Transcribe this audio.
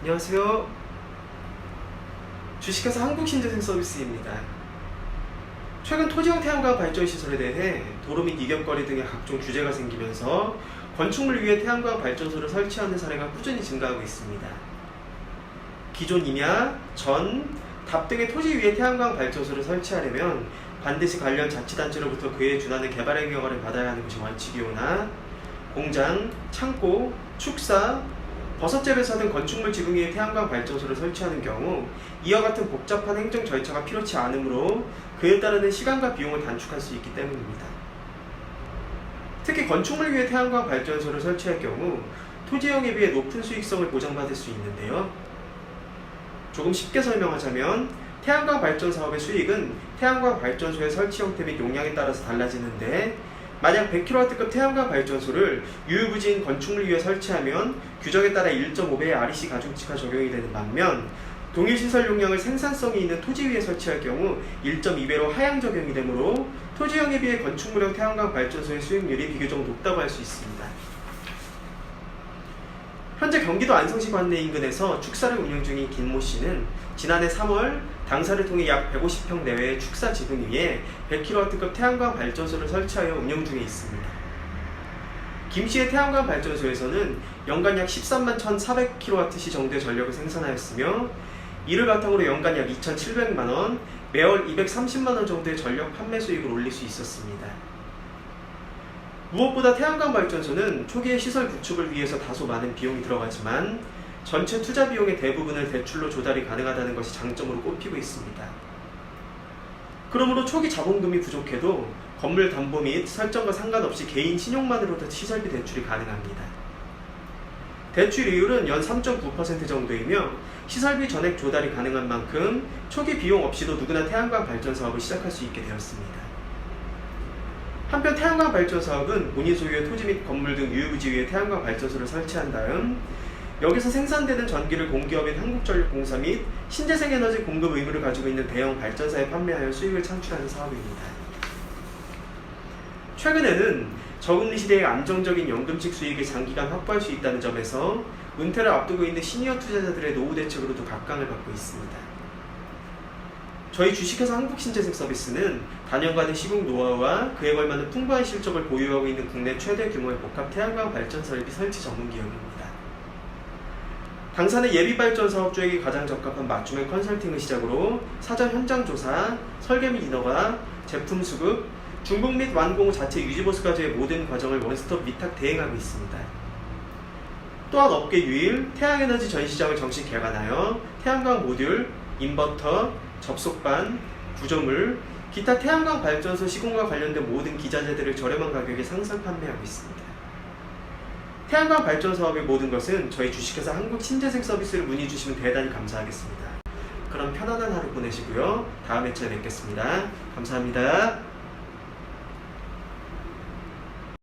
안녕하세요. 주식회사 한국신재생 서비스입니다. 최근 토지형 태양광 발전 시설에 대해 도로 및 이견거리 등의 각종 규제가 생기면서 건축물 위에 태양광 발전소를 설치하는 사례가 꾸준히 증가하고 있습니다. 기존 임야, 전, 답 등의 토지 위에 태양광 발전소를 설치하려면 반드시 관련 자치단체로부터 그에 준하는 개발행 허가를 받아야 하는 것이 원칙이오나 공장, 창고, 축사, 등 건축물 지붕 위에 태양광 발전소를 설치하는 경우 이와 같은 복잡한 행정 절차가 필요치 않으므로 그에 따르는 시간과 비용을 단축할 수 있기 때문입니다. 특히 건축물 위에 태양광 발전소를 설치할 경우 토지형에 비해 높은 수익성을 보장받을 수 있는데요. 조금 쉽게 설명하자면 태양광 발전 사업의 수익은 태양광 발전소의 설치 형태 및 용량에 따라서 달라지는데 만약 100kW급 태양광 발전소를 유유부지인 건축물 위에 설치하면 규정에 따라 1.5배의 REC 가중치가 적용이 되는 반면 동일 시설 용량을 생산성이 있는 토지 위에 설치할 경우 1.2배로 하향 적용이 되므로 토지형에 비해 건축물형 태양광 발전소의 수익률이 비교적 높다고 할 수 있습니다. 현재 경기도 안성시 관내 인근에서 축사를 운영 중인 김모 씨는 지난해 3월 당사를 통해 약 150평 내외의 축사 지붕 위에 100kW급 태양광 발전소를 설치하여 운영 중에 있습니다. 김 씨의 태양광 발전소에서는 연간 약 13만 1,400kWh 정도의 전력을 생산하였으며 이를 바탕으로 연간 약 2,700만 원, 매월 230만 원 정도의 전력 판매 수익을 올릴 수 있었습니다. 무엇보다 태양광 발전소는 초기의 시설 구축을 위해서 다소 많은 비용이 들어가지만 전체 투자 비용의 대부분을 대출로 조달이 가능하다는 것이 장점으로 꼽히고 있습니다. 그러므로 초기 자본금이 부족해도 건물 담보 및 설정과 상관없이 개인 신용만으로도 시설비 대출이 가능합니다. 대출 이율은 연 3.9% 정도이며 시설비 전액 조달이 가능한 만큼 초기 비용 없이도 누구나 태양광 발전 사업을 시작할 수 있게 되었습니다. 한편 태양광 발전 사업은 본인 소유의 토지 및 건물 등 유유부지 위에 태양광 발전소를 설치한 다음 여기서 생산되는 전기를 공기업인 한국전력공사 및 신재생에너지 공급 의무를 가지고 있는 대형 발전사에 판매하여 수익을 창출하는 사업입니다. 최근에는 저금리 시대의 안정적인 연금식 수익을 장기간 확보할 수 있다는 점에서 은퇴를 앞두고 있는 시니어 투자자들의 노후 대책으로도 각광을 받고 있습니다. 저희 주식회사 한국신재생 서비스는 단연간의 시공 노하우와 그에 걸맞는 풍부한 실적을 보유하고 있는 국내 최대 규모의 복합 태양광 발전 설비 설치 전문 기업입니다. 당사는 예비 발전 사업주에게 가장 적합한 맞춤형 컨설팅을 시작으로 사전 현장 조사, 설계 및 인허가, 제품 수급, 중복 및 완공 후 자체 유지 보수까지의 모든 과정을 원스톱 위탁 대행하고 있습니다. 또한 업계 유일 태양에너지 전시장을 정식 개관하여 태양광 모듈, 인버터, 접속반, 구조물, 기타 태양광 발전소 시공과 관련된 모든 기자재들을 저렴한 가격에 상설 판매하고 있습니다. 태양광 발전 사업의 모든 것은 저희 주식회사 한국 신재생 서비스를 문의 주시면 대단히 감사하겠습니다. 그럼 편안한 하루 보내시고요. 다음 회차에 뵙겠습니다. 감사합니다.